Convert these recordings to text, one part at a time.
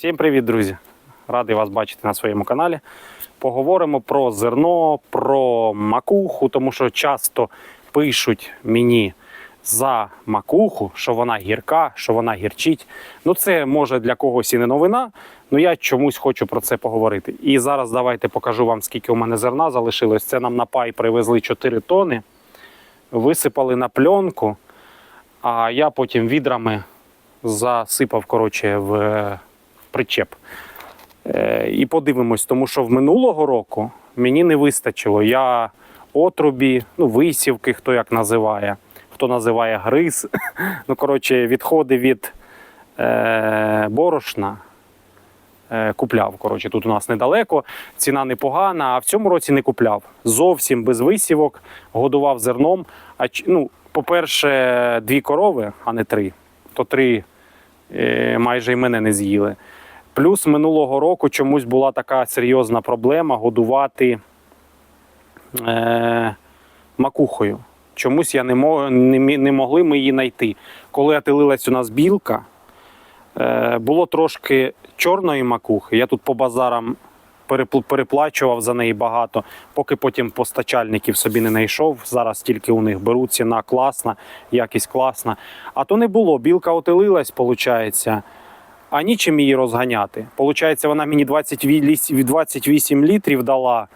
Всім привіт, друзі! Радий вас бачити на своєму каналі. Поговоримо про зерно, про макуху, тому що часто пишуть мені за макуху, що вона гірка, що вона гірчить. Ну, це може для когось і не новина, але я чомусь хочу про це поговорити. І зараз давайте покажу вам, скільки у мене зерна залишилось. Це нам на пай привезли 4 тони, висипали на пленку, а я потім відрами засипав коротше, в е, причеп. Е, І подивимось, тому що в минулого року мені не вистачило. Я отрубі, ну, висівки, хто як називає, хто називає гриз. Ну, коротше, відходи від е, борошна е, купляв. Коротше, тут у нас недалеко, ціна непогана, а в цьому році не купляв. Зовсім без висівок, годував зерном. А, ну, по-перше, дві корови, а не три. То три е, майже і мене не з'їли. Плюс минулого року чомусь була така серйозна проблема годувати е, макухою. Чомусь я не, мо, не, не могли ми її знайти. Коли отелилась у нас білка, е, було трошки чорної макухи. Я тут по базарам переплачував за неї багато, поки потім постачальників собі не знайшов. Зараз тільки у них беруть ціна класна, якість класна. А то не було. Білка отелилась, виходить а нічим її розганяти. Получається, вона мені 28 28 літрів дала,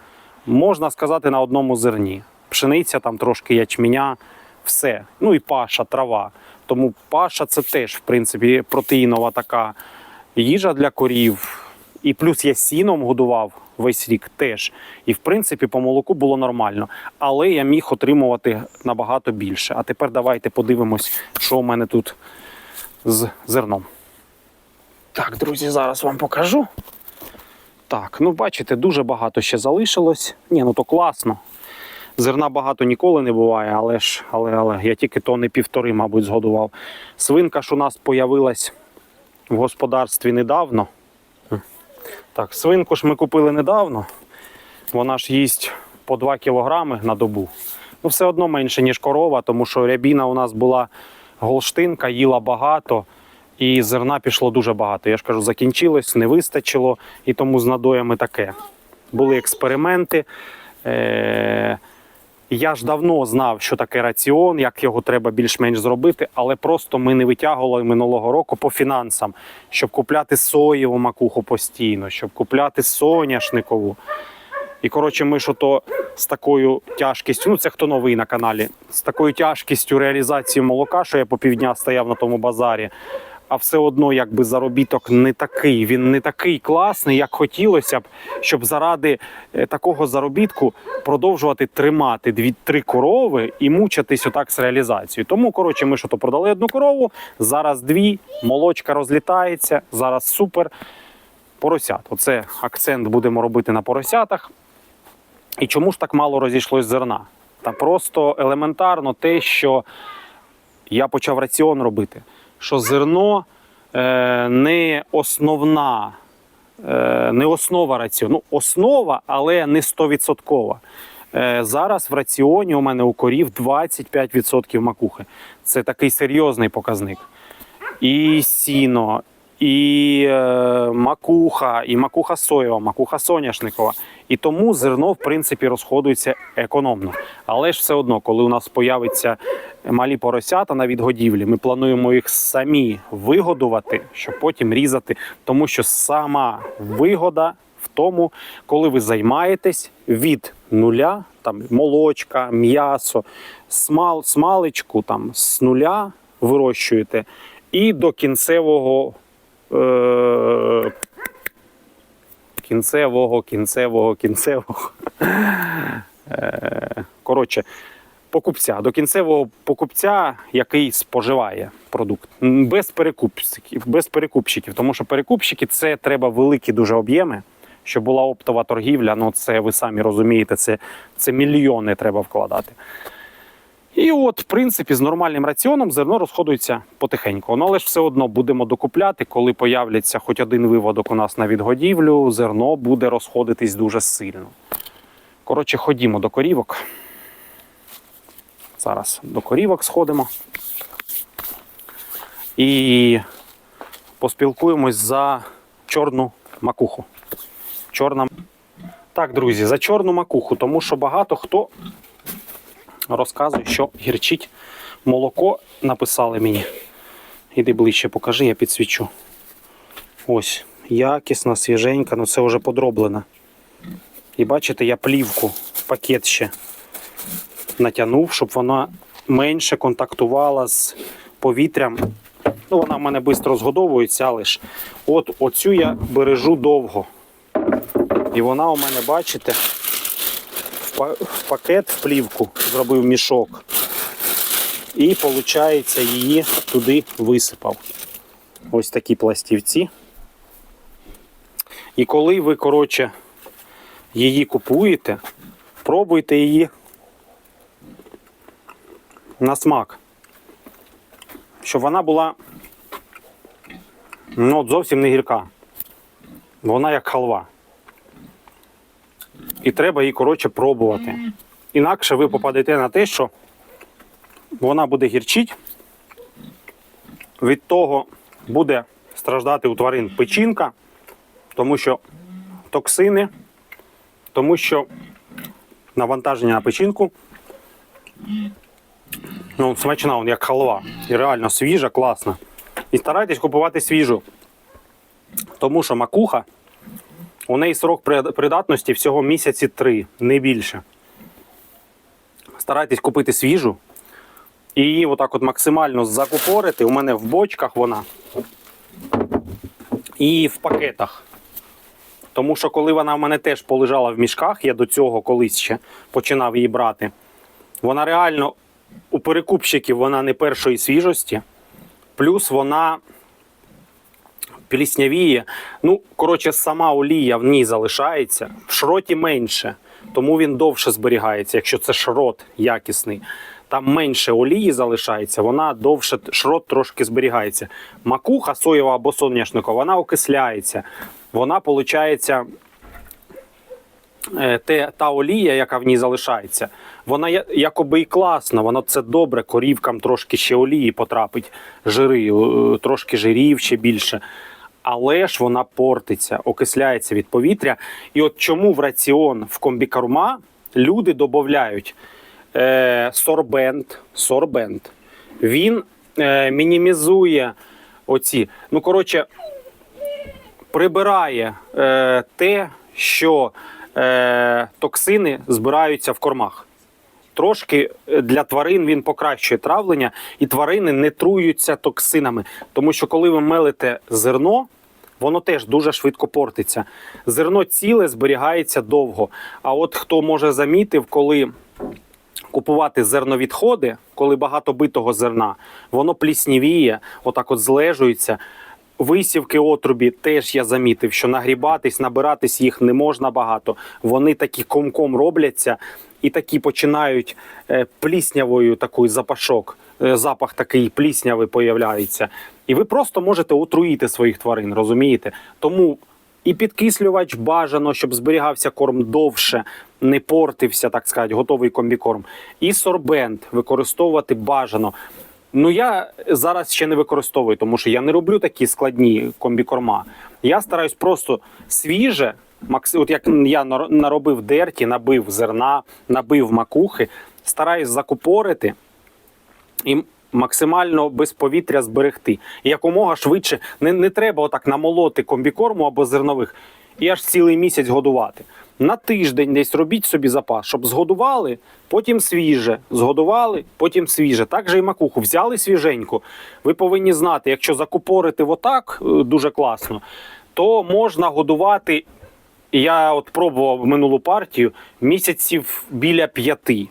можна сказати, на одному зерні. Пшениця, там трошки ячменя, все. Ну і паша, трава. Тому паша це теж, в принципі, протеїнова така їжа для корів. І плюс я сіном годував весь рік теж. І в принципі по молоку було нормально. Але я міг отримувати набагато більше. А тепер давайте подивимось, що у мене тут з зерном. Так, друзі, зараз вам покажу. Так, ну бачите, дуже багато ще залишилось. Ні, ну то класно. Зерна багато ніколи не буває, але ж але, але я тільки тони півтори, мабуть, згодував. Свинка ж у нас появилась в господарстві недавно. Так, свинку ж ми купили недавно. Вона ж їсть по 2 кілограми на добу. Ну, все одно менше, ніж корова, тому що рябіна у нас була голштинка, їла багато, і зерна пішло дуже багато. Я ж кажу, закінчилось, не вистачило, і тому з надоями таке. Були експерименти. Е- я ж давно знав, що таке раціон, як його треба більш-менш зробити, але просто ми не витягували минулого року по фінансам, щоб купляти соєву макуху постійно, щоб купляти соняшникову. І коротше, ми що то з такою тяжкістю, ну це хто новий на каналі, з такою тяжкістю реалізації молока, що я по півдня стояв на тому базарі. А все одно, якби заробіток не такий, він не такий класний, як хотілося б, щоб заради е, такого заробітку продовжувати тримати дві-три корови і мучитись отак з реалізацією. Тому, коротше, ми що то продали одну корову, зараз дві, молочка розлітається, зараз супер. Поросят. Оце акцент будемо робити на поросятах. І чому ж так мало розійшлось зерна? Та просто елементарно те, що я почав раціон робити, що зерно е, не основна, е, не основа раціону. Ну, основа, але не 100%. Е, зараз в раціоні у мене у корів 25% макухи. Це такий серйозний показник. І сіно, і макуха, і макуха соєва, макуха соняшникова. І тому зерно, в принципі, розходується економно. Але ж все одно, коли у нас появиться малі поросята на відгодівлі, ми плануємо їх самі вигодувати, щоб потім різати. Тому що сама вигода в тому, коли ви займаєтесь від нуля, там молочка, м'ясо, смал, смаличку там з нуля вирощуєте, і до кінцевого. Е- кінцевого, кінцевого, кінцевого. Е, Коротше, покупця, до кінцевого покупця, який споживає продукт. Без перекупщиків, без перекупщиків. Тому що перекупщики це треба великі дуже об'єми. Щоб була оптова торгівля, ну це ви самі розумієте, це, це мільйони треба вкладати. І от, в принципі, з нормальним раціоном зерно розходується потихеньку. Ну, але ж все одно будемо докупляти, коли появляться хоч один виводок у нас на відгодівлю, зерно буде розходитись дуже сильно. Коротше, ходімо до корівок. Зараз до корівок сходимо. І поспілкуємось за чорну макуху. Чорна. Так, друзі, за чорну макуху, тому що багато хто розказує, що гірчить молоко, написали мені. Іди ближче, покажи, я підсвічу. Ось, якісна, свіженька, ну це вже подроблена. І бачите, я плівку пакет ще натягнув, щоб вона менше контактувала з повітрям. Ну, вона в мене швидко згодовується, але ж от оцю я бережу довго. І вона у мене, бачите, в пакет в плівку зробив мішок. І, виходить, її туди висипав. Ось такі пластівці. І коли ви, коротше, її купуєте, пробуйте її на смак. Щоб вона була ну, от зовсім не гірка. Вона як халва. І треба її, коротше, пробувати. Інакше ви попадете на те, що вона буде гірчить. Від того буде страждати у тварин печінка, тому що токсини, тому що навантаження на печінку. Ну, смачна, вон, як халва. І реально свіжа, класна. І старайтесь купувати свіжу. Тому що макуха, у неї срок придатності всього місяці три, не більше. Старайтесь купити свіжу. І її отак от максимально закупорити. У мене в бочках вона. І в пакетах. Тому що коли вона в мене теж полежала в мішках, я до цього колись ще починав її брати. Вона реально у перекупщиків вона не першої свіжості, плюс вона пліснявіє. Ну, коротше, сама олія в ній залишається, в шроті менше, тому він довше зберігається, якщо це шрот якісний. Там менше олії залишається, вона довше шрот трошки зберігається. Макуха соєва або соняшникова, вона окисляється. Вона, виходить, те, та олія, яка в ній залишається, вона якоби і класна, воно це добре, корівкам трошки ще олії потрапить, жири, е, трошки жирів ще більше. Але ж вона портиться, окисляється від повітря. І от чому в раціон в комбікорма люди додають е, сорбент, сорбент. Він е, мінімізує оці. Ну, коротше, прибирає е, те, що е, токсини збираються в кормах. Трошки е, для тварин він покращує травлення, і тварини не труються токсинами. Тому що коли ви мелите зерно, воно теж дуже швидко портиться. Зерно ціле зберігається довго. А от хто може замітив, коли купувати зерновідходи, коли багато битого зерна, воно пліснівіє, отак от злежується. Висівки отрубі теж я замітив, що нагрібатись, набиратись їх не можна багато. Вони такі комком робляться і такі починають е, пліснявою такий запашок, е, запах такий пліснявий появляється. І ви просто можете отруїти своїх тварин, розумієте? Тому і підкислювач бажано, щоб зберігався корм довше, не портився, так сказати, готовий комбікорм. І сорбент використовувати бажано. Ну я зараз ще не використовую, тому що я не роблю такі складні комбікорма. Я стараюсь просто свіже, от як я нар- наробив дерті, набив зерна, набив макухи, стараюсь закупорити і максимально без повітря зберегти. І якомога швидше не, не треба отак намолоти комбікорму або зернових і аж цілий місяць годувати. На тиждень десь робіть собі запас, щоб згодували, потім свіже, згодували, потім свіже. Так же і макуху. Взяли свіженьку. Ви повинні знати, якщо закупорити отак е, дуже класно, то можна годувати. Я от пробував минулу партію місяців біля п'яти.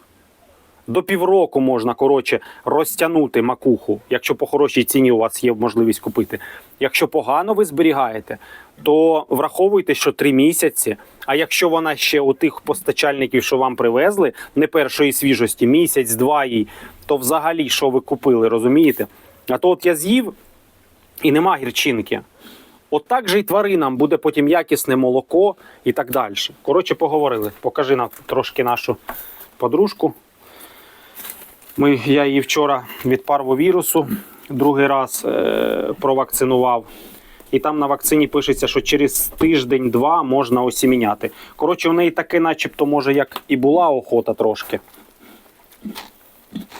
До півроку можна коротше розтягнути макуху, якщо по хорошій ціні у вас є можливість купити. Якщо погано ви зберігаєте, то враховуйте, що три місяці. А якщо вона ще у тих постачальників, що вам привезли, не першої свіжості, місяць-два їй, то взагалі що ви купили, розумієте? А то от я з'їв і нема гірчинки. От так же і тваринам буде потім якісне молоко і так далі. Коротше, поговорили. Покажи нам трошки нашу подружку. Ми, я її вчора від парвовірусу другий раз е, провакцинував. і там на вакцині пишеться, що через тиждень-два можна осіміняти. Коротше, в неї таке, начебто, може, як і була охота трошки.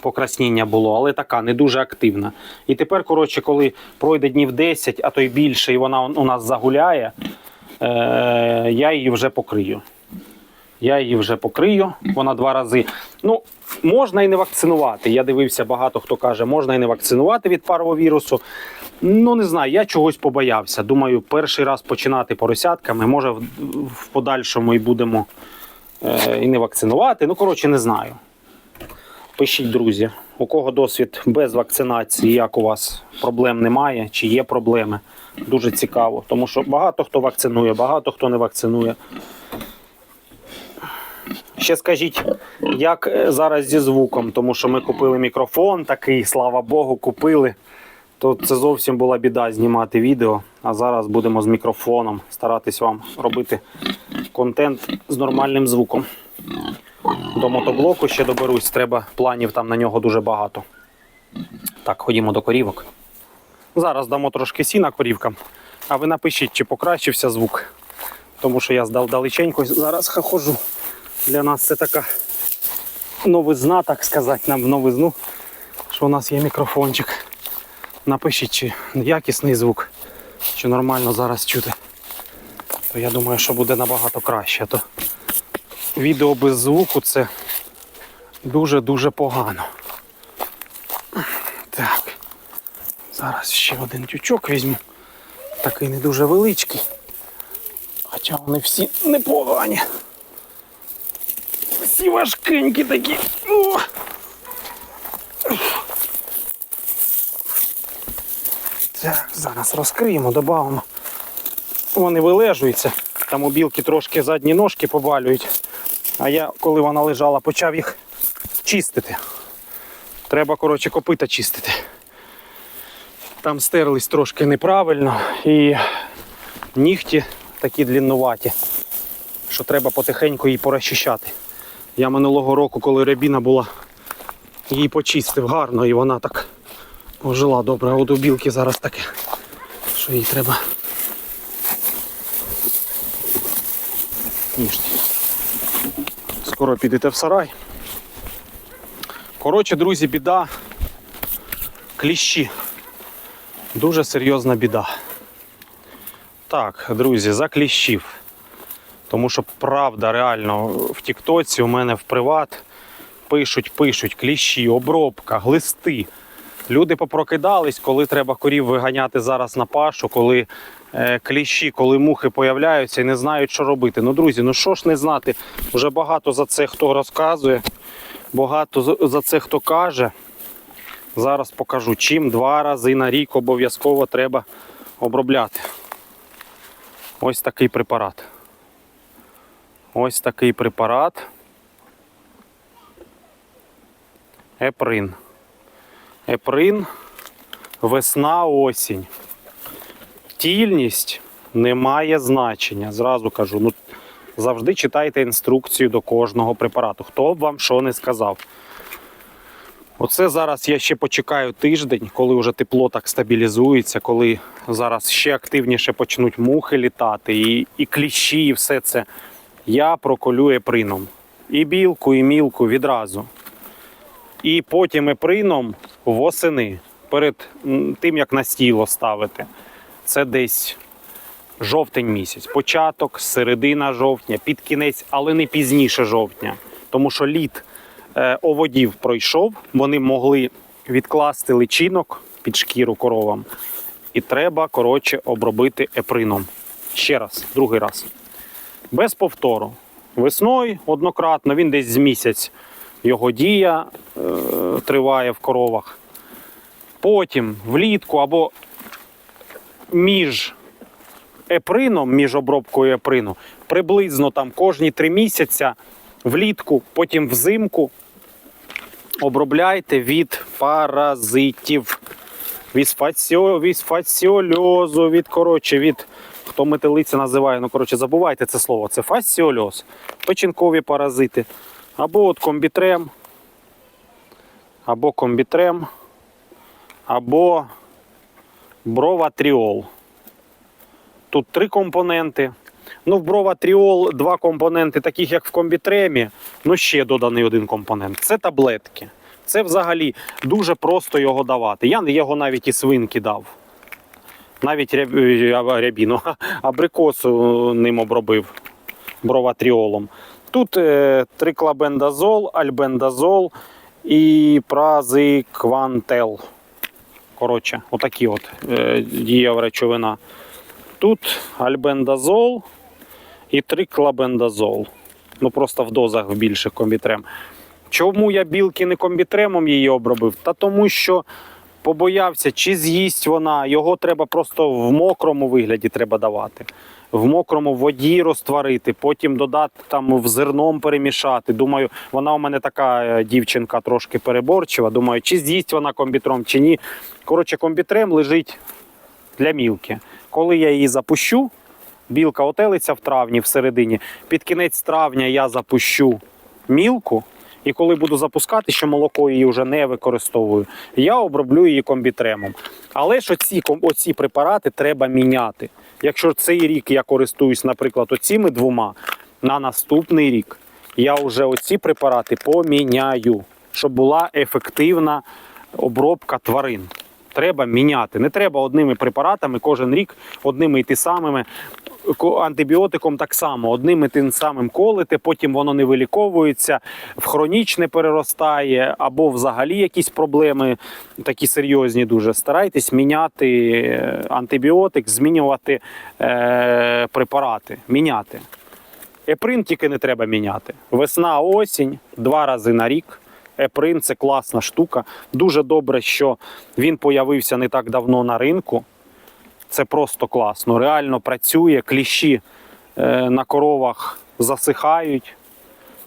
Покрасніння було, але така не дуже активна. І тепер, коротше, коли пройде днів 10, а то й більше, і вона у нас загуляє, е, я її вже покрию. Я її вже покрию. Вона два рази. Ну, можна і не вакцинувати. Я дивився, багато хто каже, можна і не вакцинувати від паровірусу. Ну, не знаю, я чогось побоявся. Думаю, перший раз починати поросятками, може, в, подальшому і будемо е, і не вакцинувати. Ну, коротше, не знаю. Пишіть, друзі, у кого досвід без вакцинації, як у вас проблем немає, чи є проблеми. Дуже цікаво, тому що багато хто вакцинує, багато хто не вакцинує. Ще скажіть, як е, зараз зі звуком, тому що ми купили мікрофон такий, слава Богу, купили. То це зовсім була біда знімати відео. А зараз будемо з мікрофоном старатись вам робити контент з нормальним звуком. До мотоблоку ще доберусь, треба планів там на нього дуже багато. Так, ходімо до корівок. Зараз дамо трошки сіна корівкам, а ви напишіть, чи покращився звук. Тому що я здав далеченько зараз ходжу. Для нас це така новизна, так сказати, нам в новизну, що у нас є мікрофончик. Напишіть, чи якісний звук, чи нормально зараз чути. То я думаю, що буде набагато краще. То відео без звуку це дуже-дуже погано. Так. Зараз ще один тючок візьму. Такий не дуже величкий. Хоча вони всі непогані. Всі важкенькі такі. О! Так, зараз розкриємо, додамо. Вони вилежуються. Там у білки трошки задні ножки побалюють. А я, коли вона лежала, почав їх чистити. Треба, коротше, копита чистити. Там стерлись трошки неправильно і нігті такі дліннуваті, що треба потихеньку її порозчищати. Я минулого року, коли рябіна була, її почистив гарно і вона так ожила добре. А от у білки зараз таке, що їй треба. Ніжте. Скоро підете в сарай. Коротше, друзі, біда. Кліщі. Дуже серйозна біда. Так, друзі, за кліщів. Тому що правда, реально, в Тіктоці у мене в приват пишуть, пишуть кліщі, обробка, глисти. Люди попрокидались, коли треба корів виганяти зараз на пашу, коли е, кліщі, коли мухи появляються і не знають, що робити. Ну, друзі, ну що ж не знати? Вже багато за це хто розказує, багато за- це хто каже. Зараз покажу, чим два рази на рік обов'язково треба обробляти. Ось такий препарат. Ось такий препарат. Еприн. Еприн, весна, осінь. Тільність не має значення. Зразу кажу, ну завжди читайте інструкцію до кожного препарату. Хто б вам що не сказав. Оце зараз я ще почекаю тиждень, коли вже тепло так стабілізується, коли зараз ще активніше почнуть мухи літати, і, і кліщі, і все це. Я проколю еприном. І білку, і мілку відразу. І потім еприном восени, перед тим, як на стіло ставити. Це десь жовтень місяць. Початок, середина жовтня, під кінець, але не пізніше жовтня. Тому що лід е, оводів пройшов, вони могли відкласти личинок під шкіру коровам. І треба, коротше, обробити еприном. Ще раз, другий раз. Без повтору. Весною однократно, він десь з місяць його дія е, триває в коровах. Потім влітку або між еприном, між обробкою еприну, приблизно там кожні три місяця влітку, потім взимку обробляйте від паразитів, від, фаціо, від фаціольозу, від, коротше, від хто метелиця називає, ну коротше, забувайте це слово. Це фасіольоз, печінкові паразити. Або от комбітрем, або комбітрем, або броватріол. Тут три компоненти. Ну, в Брова Тріол два компоненти, таких як в комбітремі, ну ще доданий один компонент. Це таблетки. Це взагалі дуже просто його давати. Я його навіть і свинки дав. Навіть ряб... е, рябіну, абрикосу ним обробив броватріолом. Тут е, триклабендазол, альбендазол і празиквантел. Коротше, отакі от е, дієва речовина. Тут альбендазол і триклабендазол. Ну просто в дозах в більших комбітрем. Чому я білки не комбітремом її обробив? Та тому що побоявся, чи з'їсть вона. Його треба просто в мокрому вигляді треба давати. В мокрому воді розтворити, потім додати там в зерном перемішати. Думаю, вона у мене така е, дівчинка трошки переборчива. Думаю, чи з'їсть вона комбітром, чи ні. Коротше, комбітрем лежить для мілки. Коли я її запущу, білка отелиться в травні, в середині. Під кінець травня я запущу мілку. І коли буду запускати, що молоко її вже не використовую, я оброблю її комбітремом. Але ж оці, оці препарати треба міняти. Якщо цей рік я користуюсь, наприклад, оціми двома, на наступний рік я вже оці препарати поміняю, щоб була ефективна обробка тварин. Треба міняти. Не треба одними препаратами кожен рік, одними і ті самими. Ко- Антибіотиком так само, одним і тим самим колите, потім воно не виліковується, в хронічне переростає, або взагалі якісь проблеми такі серйозні дуже. Старайтесь міняти е, антибіотик, змінювати е, препарати. Міняти. Еприн тільки не треба міняти. Весна, осінь, два рази на рік. Еприн це класна штука. Дуже добре, що він появився не так давно на ринку. Це просто класно. Реально працює, кліщі е, на коровах засихають,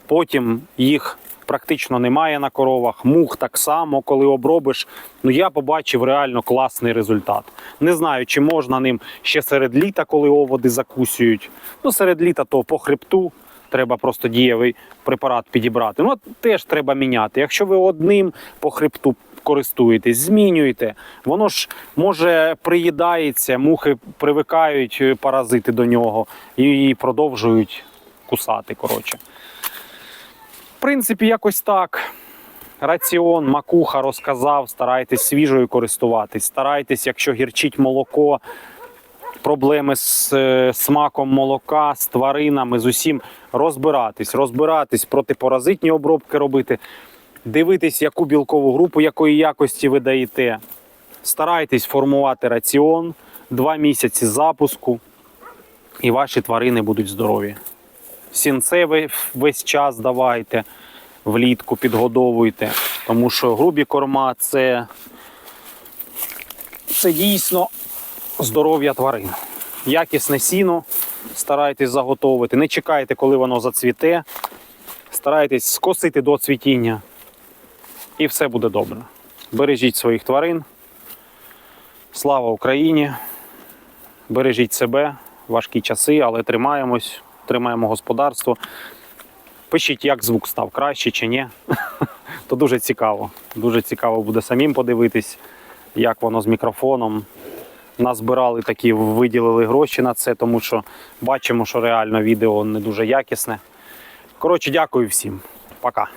потім їх практично немає на коровах. Мух так само, коли обробиш. Ну я побачив реально класний результат. Не знаю, чи можна ним ще серед літа, коли оводи закусюють. Ну, серед літа то по хребту. Треба просто дієвий препарат підібрати. Ну, теж треба міняти. Якщо ви одним по хребту користуєтесь, змінюєте. Воно ж може приїдається, мухи привикають е, паразити до нього і продовжують кусати. Коротше. В принципі, якось так. Раціон, макуха розказав, старайтесь свіжою користуватись. Старайтесь, якщо гірчить молоко, проблеми з е, смаком молока, з тваринами, з усім розбиратись, розбиратись, протипаразитні обробки робити, дивитись, яку білкову групу, якої якості ви даєте. Старайтесь формувати раціон, два місяці запуску, і ваші тварини будуть здорові. Сінце ви весь час давайте, влітку підгодовуйте, тому що грубі корма це, це дійсно здоров'я тварин. Якісне сіно старайтесь заготовити. Не чекайте, коли воно зацвіте. Старайтесь скосити до цвітіння. І все буде добре. Бережіть своїх тварин. Слава Україні! Бережіть себе, важкі часи, але тримаємось, тримаємо господарство. Пишіть, як звук став краще чи ні. То дуже цікаво. Дуже цікаво буде самим подивитись, як воно з мікрофоном. Назбирали такі, виділили гроші на це, тому що бачимо, що реально відео не дуже якісне. Коротше, дякую всім. Пока.